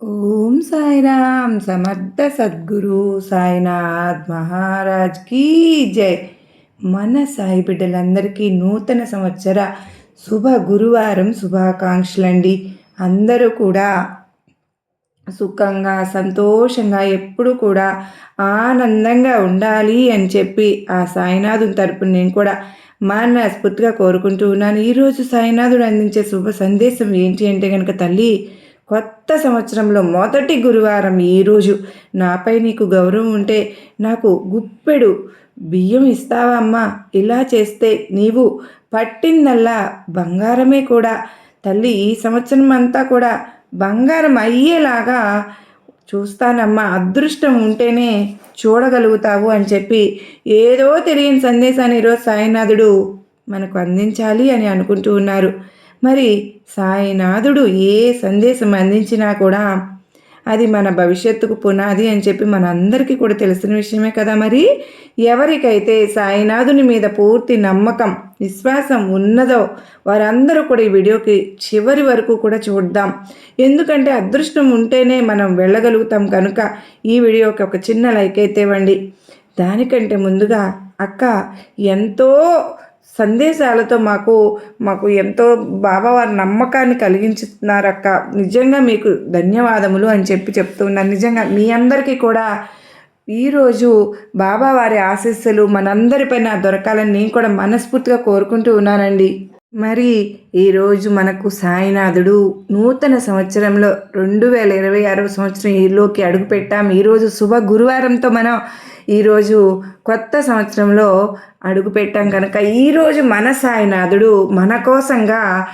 ఓం సాయిరామ్ సమర్థ సద్గురు సాయినాథ్ మహారాజ్ కీ జై. మన సాయి బిడ్డలందరికీ నూతన సంవత్సర శుభ గురువారం శుభాకాంక్షలండి. అందరూ కూడా సుఖంగా సంతోషంగా ఎప్పుడు కూడా ఆనందంగా ఉండాలి అని చెప్పి ఆ సాయినాథుని తరపున నేను కూడా మనస్ఫూర్తిగా కోరుకుంటూ ఉన్నాను. ఈరోజు సాయినాథుడు అందించే శుభ సందేశం ఏంటి అంటే కనుక తల్లి కొత్త సంవత్సరంలో మొదటి గురువారం ఈరోజు నాపై నీకు గౌరవం ఉంటే నాకు గుప్పెడు బియ్యం ఇస్తావా అమ్మా? ఇలా చేస్తే నీవు పట్టిందల్లా బంగారమే కూడా. తల్లి ఈ సంవత్సరం అంతా కూడా బంగారం అయ్యేలాగా చూస్తానమ్మా. అదృష్టం ఉంటేనే చూడగలుగుతావు అని చెప్పి ఏదో తెలియని సందేశాన్ని ఈరోజు సాయినాథుడు మనకు అందించాలి అని అనుకుంటూ ఉన్నారు. మరి సాయినాథుడు ఏ సందేశం అందించినా కూడా అది మన భవిష్యత్తుకు పునాది అని చెప్పి మనందరికీ కూడా తెలిసిన విషయమే కదా మరి? ఎవరికైతే సాయినాథుని మీద పూర్తి నమ్మకం విశ్వాసం ఉన్నదో వారందరూ కూడా ఈ వీడియోకి చివరి వరకు కూడా చూద్దాం. ఎందుకంటే అదృష్టం ఉంటేనే మనం వెళ్ళగలుగుతాం కనుక ఈ వీడియోకి ఒక చిన్న లైక్ అయితే ఇవ్వండి. దానికంటే ముందుగా అక్క ఎంతో సందేశాలతో మాకు మాకు ఎంతో బాబావారి నమ్మకాన్ని కలిగించుతున్నారక్క. నిజంగా మీకు ధన్యవాదములు అని చెప్పి చెప్తున్నాను నిజంగా మీ అందరికీ కూడా ఈరోజు బాబావారి ఆశీస్సులు మనందరిపైన దొరకాలని నేను కూడా మనస్ఫూర్తిగా కోరుకుంటూ ఉన్నానండి. మరి ఈరోజు మనకు సాయినాథుడు నూతన సంవత్సరంలో రెండు వేల ఇరవై ఆరవ సంవత్సరం ఈలోకి అడుగుపెట్టాం. ఈరోజు శుభ గురువారంతో మనం ఈరోజు కొత్త సంవత్సరంలో అడుగు పెట్టాం కనుక ఈరోజు మన సాయినాథుడు మన కోసంగా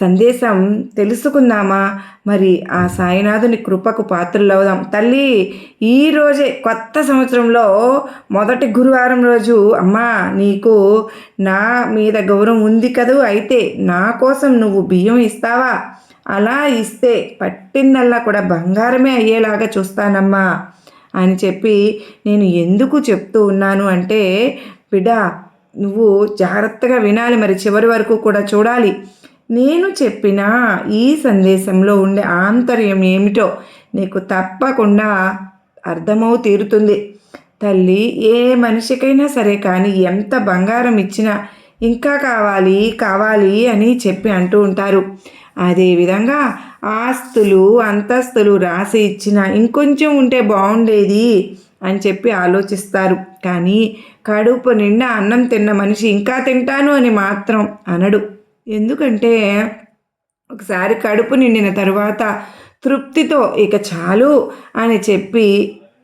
సందేశం తెలుసుకుందామా? మరి ఆ సాయినాథుని కృపకు పాత్రలవుదాం తల్లి ఈరోజే కొత్త సంవత్సరంలో మొదటి గురువారం రోజు అమ్మా నీకు నా మీద గౌరవం ఉంది కదూ? అయితే నా కోసం నువ్వు బియ్యం ఇస్తావా? అలా ఇస్తే పట్టిందల్లా కూడా బంగారమే అయ్యేలాగా చూస్తానమ్మా. అని చెప్పి నేను ఎందుకు చెప్తూ ఉన్నాను అంటే బిడ్డ నువ్వు జాగ్రత్తగా వినాలి మరి చివరి వరకు కూడా చూడాలి. నేను చెప్పిన ఈ సందేశంలో ఉండే ఆంతర్యం ఏమిటో నీకు తప్పకుండా అర్థమవు తీరుతుంది. తల్లి ఏ మనిషికైనా సరే కానీ ఎంత బంగారం ఇచ్చినా ఇంకా కావాలి కావాలి అని చెప్పి అంటూ ఉంటారు. అదేవిధంగా ఆస్తులు అంతస్తులు రాసి ఇచ్చిన ఇంకొంచెం ఉంటే బాగుండేది అని చెప్పి ఆలోచిస్తారు. కానీ కడుపు నిండా అన్నం తిన్న మనిషి ఇంకా తింటాను అని మాత్రం అనడు. ఎందుకంటే ఒకసారి కడుపు నిండిన తర్వాత తృప్తితో ఇక చాలు అని చెప్పి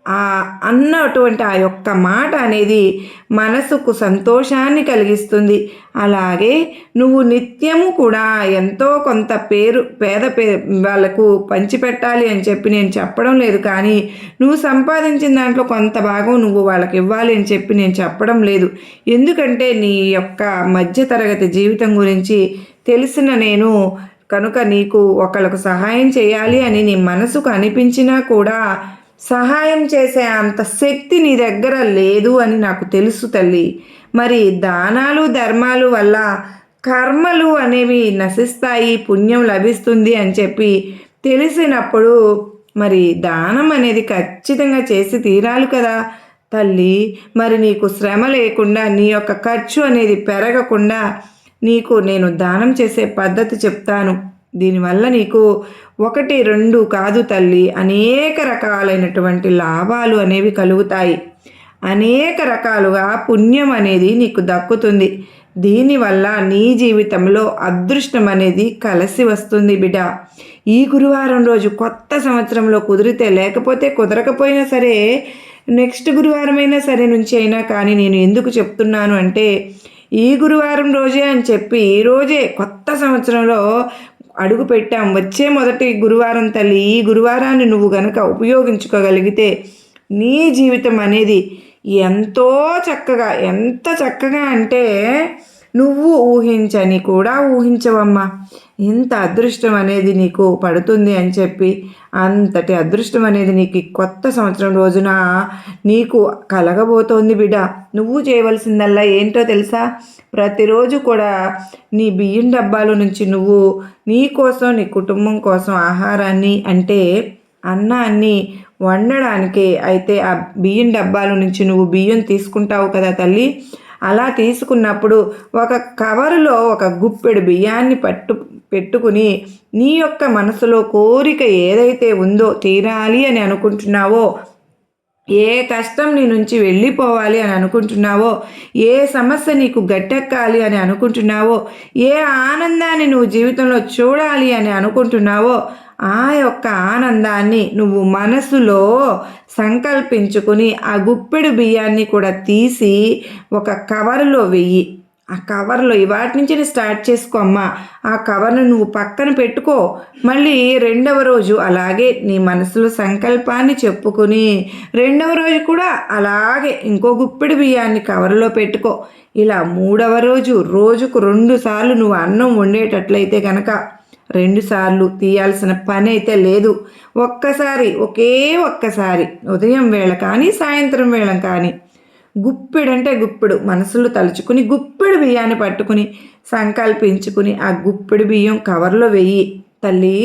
ఆ అన్నటువంటి ఆ యొక్క మాట అనేది మనసుకు సంతోషాన్ని కలిగిస్తుంది. అలాగే నువ్వు నిత్యము కూడా ఎంతో కొంత పేరు పేద పే వాళ్ళకు పంచిపెట్టాలి అని చెప్పి నేను చెప్పడం లేదు కానీ నువ్వు సంపాదించిన దాంట్లో కొంత భాగం నువ్వు వాళ్ళకి ఇవ్వాలి అని చెప్పి నేను చెప్పడం లేదు. ఎందుకంటే నీ యొక్క మధ్యతరగతి జీవితం గురించి తెలిసిన నేను కనుక నీకు ఒకళ్ళకు సహాయం చేయాలి అని నీ మనసుకు అనిపించినా కూడా సహాయం చేసే అంత శక్తి నీ దగ్గర లేదు అని నాకు తెలుసు తల్లి. మరి దానాలు ధర్మాలు వల్ల కర్మలు అనేవి నశిస్తాయి పుణ్యం లభిస్తుంది అని చెప్పి తెలిసినప్పుడు మరి దానం అనేది ఖచ్చితంగా చేసి తీరాలి కదా తల్లి. మరి నీకు శ్రమ లేకుండా నీ యొక్క ఖర్చు అనేది పెరగకుండా నీకు నేను దానం చేసే పద్ధతి చెప్తాను. దీనివల్ల నీకు ఒకటి రెండు కాదు తల్లి. అనేక రకాలైనటువంటి లాభాలు అనేవి కలుగుతాయి. అనేక రకాలుగా పుణ్యం అనేది నీకు దక్కుతుంది. దీనివల్ల నీ జీవితంలో అదృష్టం అనేది కలిసి వస్తుంది బిడ్డ. ఈ గురువారం రోజు కొత్త సంవత్సరంలో కుదిరితే లేకపోతే కుదరకపోయినా సరే నెక్స్ట్ గురువారం అయినా సరే నుంచి అయినా కానీ నేను ఎందుకు చెప్తున్నాను అంటే ఈ గురువారం రోజే అని చెప్పి ఈ రోజే కొత్త సంవత్సరంలో అడుగు పెట్టాం వచ్చే మొదటి గురువారం తల్లి ఈ గురువారాన్ని నువ్వు గనక ఉపయోగించుకోగలిగితే నీ జీవితం అనేది ఎంతో చక్కగా ఎంత చక్కగా అంటే నువ్వు ఊహించని కూడా ఊహించవమ్మా. ఇంత అదృష్టం అనేది నీకు పడుతుంది అని చెప్పి అంతటి అదృష్టం అనేది నీకు కొత్త సంవత్సరం రోజున నీకు కలగబోతోంది బిడ్డ. నువ్వు చేయవలసిందల్లా ఏంటో తెలుసా? ప్రతిరోజు కూడా నీ బియ్యం డబ్బాలో నుంచి నువ్వు నీ కోసం నీ కుటుంబం కోసం ఆహారాన్ని అంటే అన్నాన్ని వండడానికి అయితే ఆ బియ్యం డబ్బాల నుంచి నువ్వు బియ్యం తీసుకుంటావు కదా తల్లి. అలా తీసుకున్నప్పుడు ఒక కవరులో ఒక గుప్పెడు బియ్యాన్ని పట్టు పెట్టుకుని నీ యొక్క మనసులో కోరిక ఏదైతే ఉందో తీరాలి అని అనుకుంటున్నావో ఏ కష్టం నీ నుంచి వెళ్ళిపోవాలి అని అనుకుంటున్నావో ఏ సమస్య నీకు గట్టెక్కాలి అని అనుకుంటున్నావో ఏ ఆనందాన్ని నువ్వు జీవితంలో చూడాలి అని అనుకుంటున్నావో ఆ యొక్క ఆనందాన్ని నువ్వు మనసులో సంకల్పించుకుని ఆ గుప్పెడు బియ్యాన్ని కూడా తీసి ఒక కవరులో వెయ్యి. ఆ కవర్లో ఇవాటి నుంచి స్టార్ట్ చేసుకో అమ్మా. ఆ కవర్ను నువ్వు పక్కన పెట్టుకో. మళ్ళీ రెండవ రోజు అలాగే నీ మనసులో సంకల్పాన్ని చెప్పుకుని రెండవ రోజు కూడా అలాగే ఇంకో గుప్పిడి బియ్యాన్ని కవర్లో పెట్టుకో. ఇలా మూడవ రోజు రోజుకు రెండు సార్లు నువ్వు అన్నం వండేటట్లయితే కనుక రెండుసార్లు తీయాల్సిన పని అయితే లేదు. ఒక్కసారి ఒకే ఒక్కసారి ఉదయం వేళ కానీ సాయంత్రం వేళ కానీ గుప్పెడంటే గుప్పెడు. మనసులో తలుచుకుని గుప్పెడు బియ్యాన్ని పట్టుకుని సంకల్పించుకుని ఆ గుప్పెడు బియ్యం కవర్లో వెయ్యి తల్లి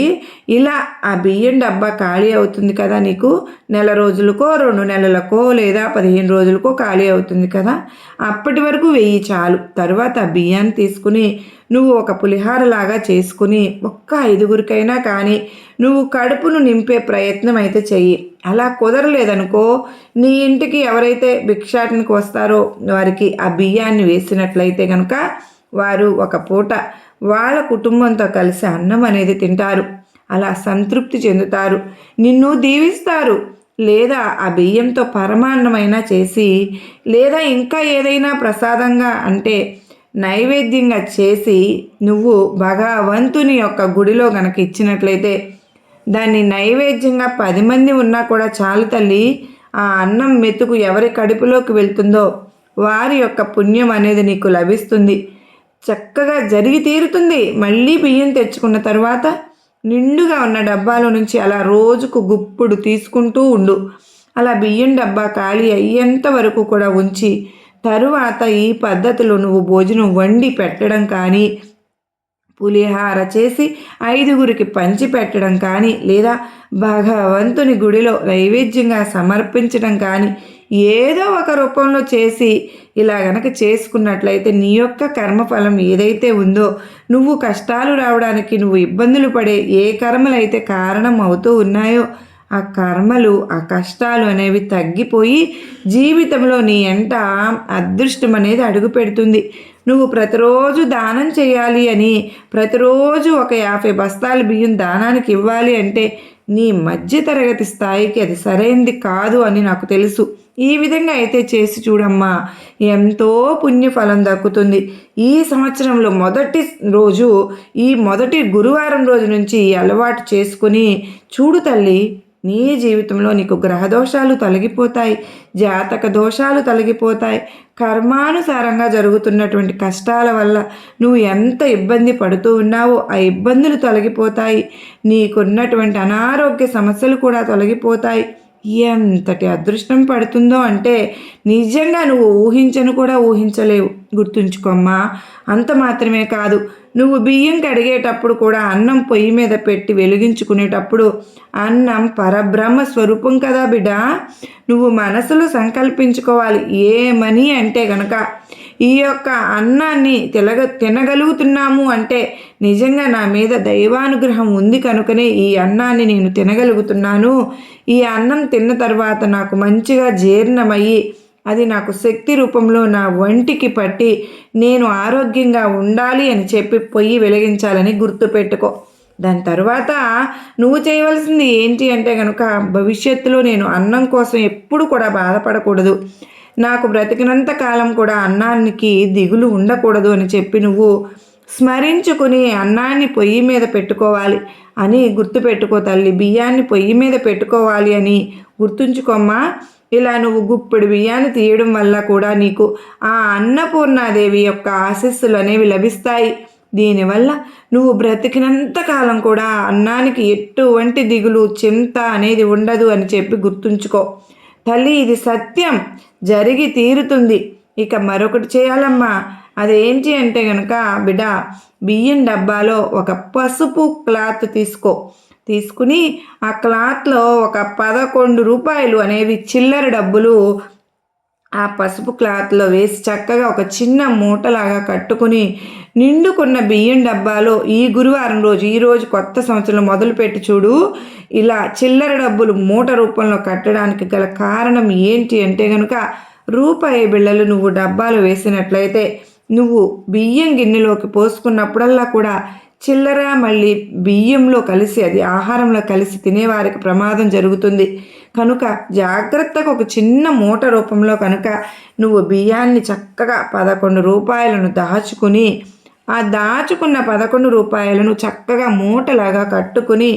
ఇలా ఆ బియ్యం డబ్బా ఖాళీ అవుతుంది కదా నీకు? నెల రోజులకో రెండు నెలలకో లేదా పదిహేను రోజులకో ఖాళీ అవుతుంది కదా? అప్పటి వరకు వెయ్యి చాలు. తరువాత ఆ బియ్యాన్ని తీసుకుని నువ్వు ఒక పులిహారలాగా చేసుకుని ఒక్క ఐదుగురికైనా కానీ నువ్వు కడుపును నింపే ప్రయత్నం అయితే చెయ్యి. అలా కుదరలేదనుకో నీ ఇంటికి ఎవరైతే భిక్షాటనికి వస్తారో వారికి ఆ బియ్యాన్ని వేసినట్లయితే కనుక వారు ఒక పూట వాళ్ళ కుటుంబంతో కలిసి అన్నం అనేది తింటారు. అలా సంతృప్తి చెందుతారు. నిన్ను దీవిస్తారు. లేదా ఆ బియ్యంతో పరమాన్నమైనా చేసి లేదా ఇంకా ఏదైనా ప్రసాదంగా అంటే నైవేద్యంగా చేసి నువ్వు భగవంతుని యొక్క గుడిలో గనక ఇచ్చినట్లయితే దాన్ని నైవేద్యంగా పది మంది ఉన్నా కూడా చాలు తల్లి ఆ అన్నం మెతుకు ఎవరి కడుపులోకి వెళ్తుందో వారి యొక్క పుణ్యం అనేది నీకు లభిస్తుంది. చక్కగా జరిగి తీరుతుంది. మళ్ళీ బియ్యం తెచ్చుకున్న తర్వాత నిండుగా ఉన్న డబ్బాలో నుంచి అలా రోజుకు గుప్పుడు తీసుకుంటూ ఉండు. అలా బియ్యం డబ్బా ఖాళీ అయ్యేంత వరకు కూడా ఉంచి తరువాత ఈ పద్ధతిలో నువ్వు భోజనం వండి పెట్టడం కానీ పులిహార చేసి ఐదుగురికి పంచి పెట్టడం కానీ లేదా భగవంతుని గుడిలో నైవేద్యంగా సమర్పించడం కానీ ఏదో ఒక రూపంలో చేసి ఇలా గనక చేసుకున్నట్లయితే నీ యొక్క కర్మఫలం ఏదైతే ఉందో నువ్వు కష్టాలు రావడానికి నువ్వు ఇబ్బందులు పడే ఏ కర్మలైతే కారణం అవుతూ ఉన్నాయో ఆ కర్మలు ఆ కష్టాలు అనేవి తగ్గిపోయి జీవితంలో నీ ఎంట అదృష్టం అనేది అడుగు పెడుతుంది. నువ్వు ప్రతిరోజు దానం చేయాలి అని ప్రతిరోజు ఒక యాభై బస్తాల బియ్యం దానానికి ఇవ్వాలి అంటే నీ మధ్య తరగతి స్థాయికి అది సరైంది కాదు అని నాకు తెలుసు. ఈ విధంగా అయితే చేసి చూడమ్మా. ఎంతో పుణ్యఫలం దక్కుతుంది. ఈ సంవత్సరంలో మొదటి రోజు ఈ మొదటి గురువారం రోజు నుంచి అలవాటు చేసుకుని చూడు తల్లి నీ జీవితంలో నీకు గ్రహదోషాలు తొలగిపోతాయి జాతక దోషాలు తొలగిపోతాయి. కర్మానుసారంగా జరుగుతున్నటువంటి కష్టాల వల్ల నువ్వు ఎంత ఇబ్బంది పడుతూ ఉన్నావో ఆ ఇబ్బందులు తొలగిపోతాయి. నీకున్నటువంటి అనారోగ్య సమస్యలు కూడా తొలగిపోతాయి. ఎంతటి అదృష్టం పడుతుందో అంటే నిజంగా నువ్వు ఊహించను కూడా ఊహించలేవు. గుర్తుంచుకోమ్మా అంత మాత్రమే కాదు. నువ్వు బియ్యం కడిగేటప్పుడు కూడా అన్నం పొయ్యి మీద పెట్టి వెలిగించుకునేటప్పుడు అన్నం పరబ్రహ్మ స్వరూపం కదా బిడ్డ. నువ్వు మనసులో సంకల్పించుకోవాలి. ఏమని అంటే గనక ఈ యొక్క అన్నాన్ని తినగ తినగలుగుతున్నాము అంటే నిజంగా నా మీద దైవానుగ్రహం ఉంది కనుకనే ఈ అన్నాన్ని నేను తినగలుగుతున్నాను. ఈ అన్నం తిన్న తర్వాత నాకు మంచిగా జీర్ణమయ్యి అది నాకు శక్తి రూపంలో నా వంటికి పట్టి నేను ఆరోగ్యంగా ఉండాలి అని చెప్పి పొయ్యి వెలిగించాలని గుర్తుపెట్టుకో. దాని తర్వాత నువ్వు చేయవలసింది ఏంటి అంటే కనుక భవిష్యత్తులో నేను అన్నం కోసం ఎప్పుడు కూడా బాధపడకూడదు. నాకు బ్రతికినంత కాలం కూడా అన్నానికి దిగులు ఉండకూడదు అని చెప్పి నువ్వు స్మరించుకుని అన్నాన్ని పొయ్యి మీద పెట్టుకోవాలి అని గుర్తుపెట్టుకో తల్లి. బియ్యాన్ని పొయ్యి మీద పెట్టుకోవాలి అని గుర్తుంచుకోమ్మా. ఇలా నువ్వు గుప్పెడు బియ్యాన్ని తీయడం వల్ల కూడా నీకు ఆ అన్నపూర్ణాదేవి యొక్క ఆశస్సులు అనేవి లభిస్తాయి. దీనివల్ల నువ్వు బ్రతికినంత కాలం కూడా అన్నానికి ఎటువంటి దిగులు చింత అనేది ఉండదు అని చెప్పి గుర్తుంచుకో. తల్లి ఇది సత్యం. జరిగి తీరుతుంది. ఇక మరొకటి చేయాలమ్మా. అదేంటి అంటే కనుక బిడ్డ బియ్యం డబ్బాలో ఒక పసుపు క్లాత్ తీసుకో. తీసుకుని ఆ క్లాత్లో ఒక పదకొండు రూపాయలు అనేవి చిల్లర డబ్బులు ఆ పసుపు క్లాత్లో వేసి చక్కగా ఒక చిన్న మూటలాగా కట్టుకుని నిండుకున్న బియ్యం డబ్బాలో ఈ గురువారం రోజు ఈ రోజు కొత్త సంవత్సరం మొదలుపెట్టి చూడు. ఇలా చిల్లర డబ్బులు మూట రూపంలో కట్టడానికి గల కారణం ఏంటి అంటే కనుక రూపాయి బిళ్ళలు నువ్వు డబ్బాలు వేసినట్లయితే నువ్వు బియ్యం గిన్నెలోకి పోసుకున్నప్పుడల్లా కూడా చిల్లర మళ్ళీ బియ్యంలో కలిసి అది ఆహారంలో కలిసి తినేవారికి ప్రమాదం జరుగుతుంది. కనుక జాగ్రత్తగా ఒక చిన్న మూట రూపంలో కనుక నువ్వు బియ్యాన్ని చక్కగా పదకొండు రూపాయలను దాచుకుని ఆ దాచుకున్న పదకొండు రూపాయలను చక్కగా మూటలాగా కట్టుకుని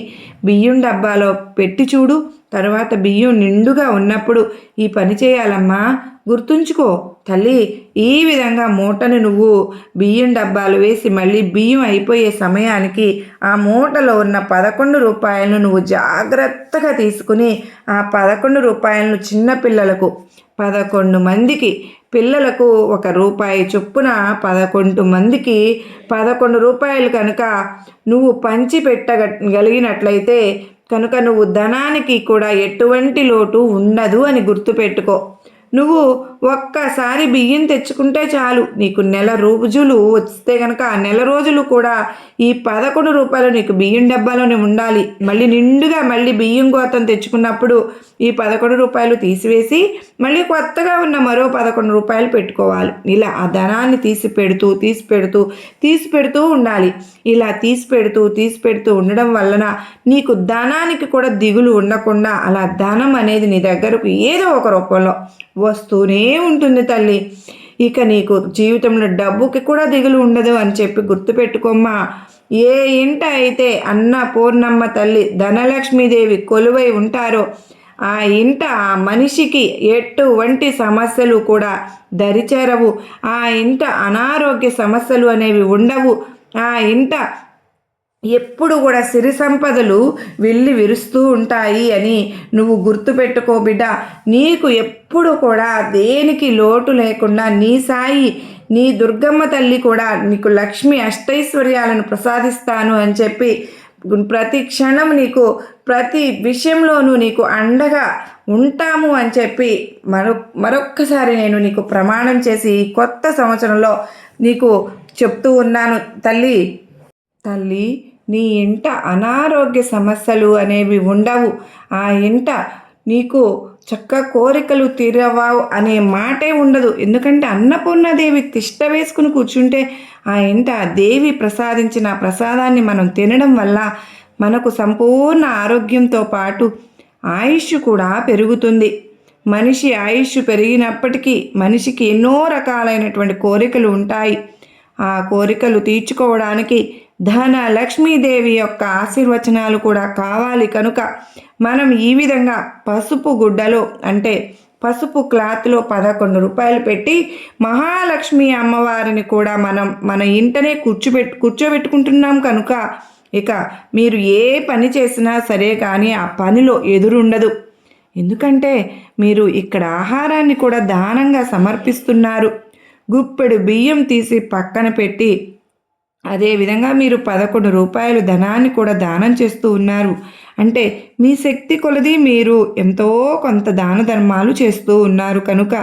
బియ్యం డబ్బాలో పెట్టి చూడు. తర్వాత బియ్యం నిండుగా ఉన్నప్పుడు ఈ పని చేయాలమ్మా. గుర్తుంచుకో తల్లి ఈ విధంగా మూటను నువ్వు బియ్యం డబ్బాలు వేసి మళ్ళీ బియ్యం అయిపోయే సమయానికి ఆ మూటలో ఉన్న పదకొండు రూపాయలను నువ్వు జాగ్రత్తగా తీసుకుని ఆ పదకొండు రూపాయలను చిన్నపిల్లలకు పదకొండు మందికి పిల్లలకు ఒక రూపాయి చొప్పున పదకొండు మందికి పదకొండు రూపాయలు కనుక నువ్వు పంచి పెట్టగలిగినట్లయితే కనుక నువ్వు ధనానికి కూడా ఎటువంటి లోటు ఉండదు అని గుర్తుపెట్టుకో. నువ్వు ఒక్కసారి బియ్యం తెచ్చుకుంటే చాలు. నీకు నెల రోజులు వస్తే కనుక నెల రోజులు కూడా ఈ పదకొండు రూపాయలు నీకు బియ్యం డబ్బాలోనే ఉండాలి. మళ్ళీ నిండుగా మళ్ళీ బియ్యం గోతం తెచ్చుకున్నప్పుడు ఈ పదకొండు రూపాయలు తీసివేసి మళ్ళీ కొత్తగా ఉన్న మరో పదకొండు రూపాయలు పెట్టుకోవాలి. ఇలా ఆ ధనాన్ని తీసి పెడుతూ తీసి పెడుతూ తీసి పెడుతూ ఉండాలి. ఇలా తీసి పెడుతూ తీసి పెడుతూ ఉండడం వలన నీకు ధనానికి కూడా దిగులు ఉండకుండా అలా ధనం అనేది నీ దగ్గరకు ఏదో ఒక రూపంలో వస్తూనే ఉంటుంది తల్లి? ఇక నీకు జీవితంలో డబ్బుకి కూడా దిగులు ఉండదు అని చెప్పి గుర్తుపెట్టుకోమ్మా. ఏ ఇంట అయితే అన్న పూర్ణమ్మ తల్లి ధనలక్ష్మీదేవి కొలువై ఉంటారో ఆ ఇంట ఆ మనిషికి ఎటువంటి సమస్యలు కూడా దరిచేరవు. ఆ ఇంట అనారోగ్య సమస్యలు అనేవి ఉండవు. ఆ ఇంట ఎప్పుడు కూడా సిరి సంపదలు వెళ్ళి విరుస్తూ ఉంటాయి అని నువ్వు గుర్తుపెట్టుకో బిడ్డ. నీకు ఎప్పుడు కూడా దేనికి లోటు లేకుండా నీ సాయి నీ దుర్గమ్మ తల్లి కూడా నీకు లక్ష్మి అష్టైశ్వర్యాలను ప్రసాదిస్తాను అని చెప్పి ప్రతి క్షణం నీకు ప్రతి విషయంలోనూ నీకు అండగా ఉంటాము అని చెప్పి మరొ మరొక్కసారి నేను నీకు ప్రమాణం చేసి కొత్త సంవత్సరంలో నీకు చెప్తూ ఉన్నాను. తల్లి తల్లి నీ ఇంట అనారోగ్య సమస్యలు అనేవి ఉండవు. ఆ ఇంట నీకు చక్క కోరికలు తీరవావు అనే మాటే ఉండదు. ఎందుకంటే అన్నపూర్ణదేవి తిష్ట వేసుకుని కూర్చుంటే ఆ ఇంట దేవి ప్రసాదించిన ప్రసాదాన్ని మనం తినడం వల్ల మనకు సంపూర్ణ ఆరోగ్యంతో పాటు ఆయుష్ కూడా పెరుగుతుంది. మనిషి ఆయుష్ పెరిగినప్పటికీ మనిషికి ఎన్నో రకాలైనటువంటి కోరికలు ఉంటాయి. ఆ కోరికలు తీర్చుకోవడానికి ధన లక్ష్మీదేవి యొక్క ఆశీర్వచనాలు కూడా కావాలి కనుక మనం ఈ విధంగా పసుపు గుడ్డలో అంటే పసుపు క్లాత్లో పదకొండు రూపాయలు పెట్టి మహాలక్ష్మి అమ్మవారిని కూడా మనం మన ఇంటనే కూర్చోబెట్టు కూర్చోబెట్టుకుంటున్నాం కనుక ఇక మీరు ఏ పని చేసినా సరే కానీ ఆ పనిలో ఎదురుండదు. ఎందుకంటే మీరు ఇక్కడ ఆహారాన్ని కూడా దానంగా సమర్పిస్తున్నారు. గుప్పెడు బియ్యం తీసి పక్కన పెట్టి అదేవిధంగా మీరు పదకొండు రూపాయలు ధనాన్ని కూడా దానం చేస్తూ ఉన్నారు. అంటే మీ శక్తి కొలది మీరు ఎంతో కొంత దాన ధర్మాలు చేస్తూ ఉన్నారు కనుక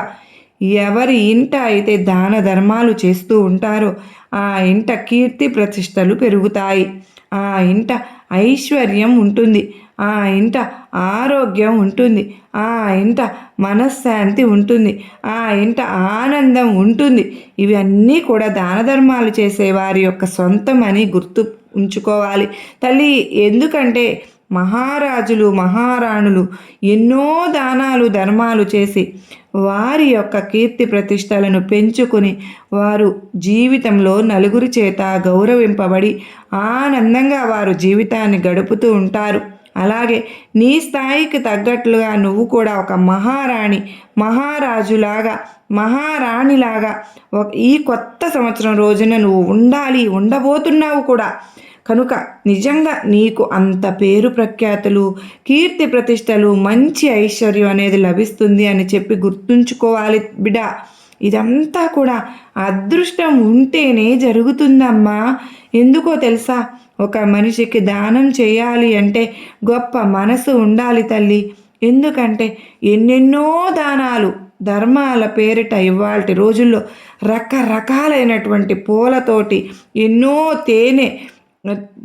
ఎవరి ఇంట అయితే దాన ధర్మాలు చేస్తూ ఉంటారో ఆ ఇంట కీర్తి ప్రతిష్టలు పెరుగుతాయి. ఆ ఇంట ఐశ్వర్యం ఉంటుంది. ఆ ఇంట ఆరోగ్యం ఉంటుంది. ఆ ఇంట మనశ్శాంతి ఉంటుంది. ఆ ఇంట ఆనందం ఉంటుంది. ఇవన్నీ కూడా దాన ధర్మాలు చేసే వారి యొక్క సొంతమని గుర్తు ఉంచుకోవాలి. తల్లి ఎందుకంటే మహారాజులు మహారాణులు ఎన్నో దానాలు ధర్మాలు చేసి వారి యొక్క కీర్తి ప్రతిష్టలను పెంచుకొని వారు జీవితంలో నలుగురి చేత గౌరవింపబడి ఆనందంగా వారు జీవితాన్ని గడుపుతూ ఉంటారు. అలాగే నీ స్థాయికి తగ్గట్లుగా నువ్వు కూడా ఒక మహారాణి మహారాజులాగా మహారాణిలాగా ఈ కొత్త సంవత్సరం రోజున నువ్వు ఉండాలి ఉండబోతున్నావు కూడా. కనుక నిజంగా నీకు అంత పేరు ప్రఖ్యాతులు కీర్తి ప్రతిష్టలు మంచి ఐశ్వర్యం అనేది లభిస్తుంది అని చెప్పి గుర్తుంచుకోవాలి బిడా. ఇదంతా కూడా అదృష్టం ఉంటేనే జరుగుతుందమ్మా. ఎందుకో తెలుసా? ఒక మనిషికి దానం చేయాలి అంటే గొప్ప మనసు ఉండాలి తల్లి. ఎందుకంటే ఎన్నెన్నో దానాలు ధర్మాల పేరిట ఇవాళ రోజుల్లో రకరకాలైనటువంటి పూలతోటి ఎన్నో తేనె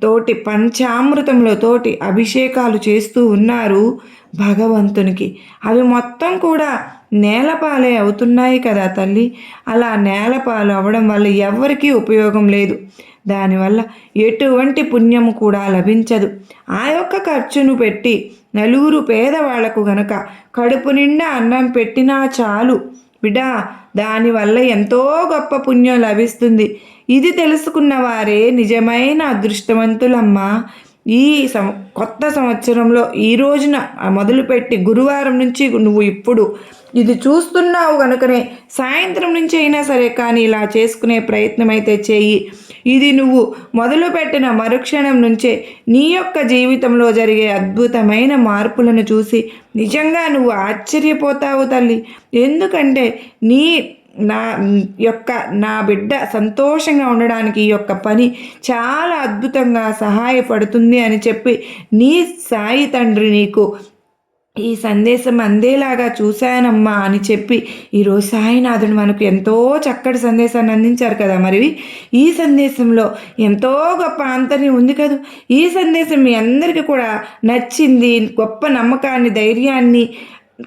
తోటి పంచామృతంలో తోటి అభిషేకాలు చేస్తూ ఉన్నారు భగవంతునికి. అవి మొత్తం కూడా నేలపాలే అవుతున్నాయి కదా తల్లి. అలా నేలపాలు అవ్వడం వల్ల ఎవరికీ ఉపయోగం లేదు. దానివల్ల ఎటువంటి పుణ్యము కూడా లభించదు. ఆ యొక్క ఖర్చును పెట్టి నలుగురు పేదవాళ్ళకు గనక కడుపు నిండా అన్నం పెట్టినా చాలు. బిడా దానివల్ల ఎంతో గొప్ప పుణ్యం లభిస్తుంది. ఇది తెలుసుకున్న వారే నిజమైన అదృష్టవంతులమ్మా. ఈ సం కొత్త సంవత్సరంలో ఈ రోజున మొదలుపెట్టి గురువారం నుంచి నువ్వు ఇప్పుడు ఇది చూస్తున్నావు కనుకనే సాయంత్రం నుంచి అయినా సరే కానీ ఇలా చేసుకునే ప్రయత్నం అయితే చేయి. ఇది నువ్వు మొదలుపెట్టిన మరుక్షణం నుంచే నీ యొక్క జీవితంలో జరిగే అద్భుతమైన మార్పులను చూసి నిజంగా నువ్వు ఆశ్చర్యపోతావు తల్లి. ఎందుకంటే నీ నా యొక్క నా బిడ్డ సంతోషంగా ఉండడానికి ఈ యొక్క పని చాలా అద్భుతంగా సహాయపడుతుంది అని చెప్పి నీ సాయి తండ్రి నీకు ఈ సందేశం అందేలాగా చూశానమ్మా అని చెప్పి ఈరోజు సాయినాథుడు మనకు ఎంతో చక్కటి సందేశాన్ని అందించారు కదా మరి. ఈ సందేశంలో ఎంతో గొప్ప అంతర్యం ఉంది కదా. ఈ సందేశం మీ అందరికీ కూడా నచ్చింది గొప్ప నమ్మకాన్ని ధైర్యాన్ని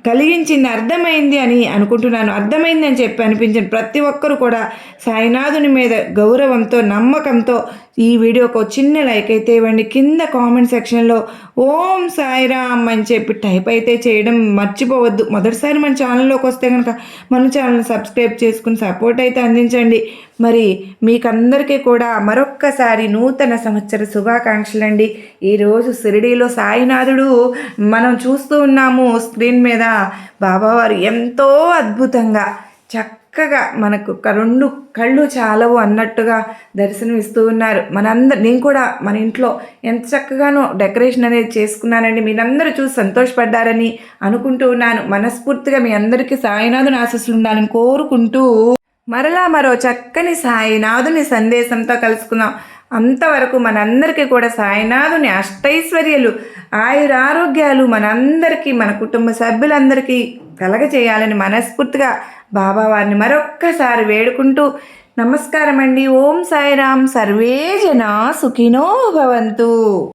కలిగించింది అర్థమైంది అని అనుకుంటున్నాను. అర్థమైంది అని చెప్పి అనిపించింది ప్రతి ఒక్కరు కూడా సాయినాథుని మీద గౌరవంతో నమ్మకంతో ఈ వీడియోకి చిన్న లైక్ అయితే ఇవ్వండి. కింద కామెంట్ సెక్షన్లో ఓం సాయిరామ్ అని చెప్పి టైప్ అయితే చేయడం మర్చిపోవద్దు. మొదటిసారి మన ఛానల్లోకి వస్తే కనుక మన ఛానల్ సబ్స్క్రైబ్ చేసుకుని సపోర్ట్ అయితే అందించండి. మరి మీకందరికీ కూడా మరొక్కసారి నూతన సంవత్సర శుభాకాంక్షలు అండి. ఈరోజు షిరిడీలో సాయినాథుడు మనం చూస్తూ ఉన్నాము. స్క్రీన్ మీద బాబావారు ఎంతో అద్భుతంగా చక్క చక్కగా మనకు రెండు కళ్ళు చాలవు అన్నట్టుగా దర్శనం ఇస్తూ ఉన్నారు. మనందరు నేను కూడా మన ఇంట్లో ఎంత చక్కగానో డెకరేషన్ అనేది చేసుకున్నానండి. మీరందరూ చూసి సంతోషపడ్డారని అనుకుంటూ ఉన్నాను. మనస్ఫూర్తిగా మీ అందరికీ సాయినాథుని ఆశస్సులు ఉండాలని కోరుకుంటూ మరలా మరో చక్కని సాయినాథుని సందేశంతో కలుసుకుందాం. అంతవరకు మనందరికీ కూడా సాయినాథుని అష్టైశ్వర్యలు ఆయురారోగ్యాలు మనందరికీ మన కుటుంబ సభ్యులందరికీ కలగచేయాలని మనస్ఫూర్తిగా బాబా వారిని మరొక్కసారి వేడుకుంటూ నమస్కారం అండి ఓం సాయిరామ్ సర్వే జన సుఖినో భవంతు.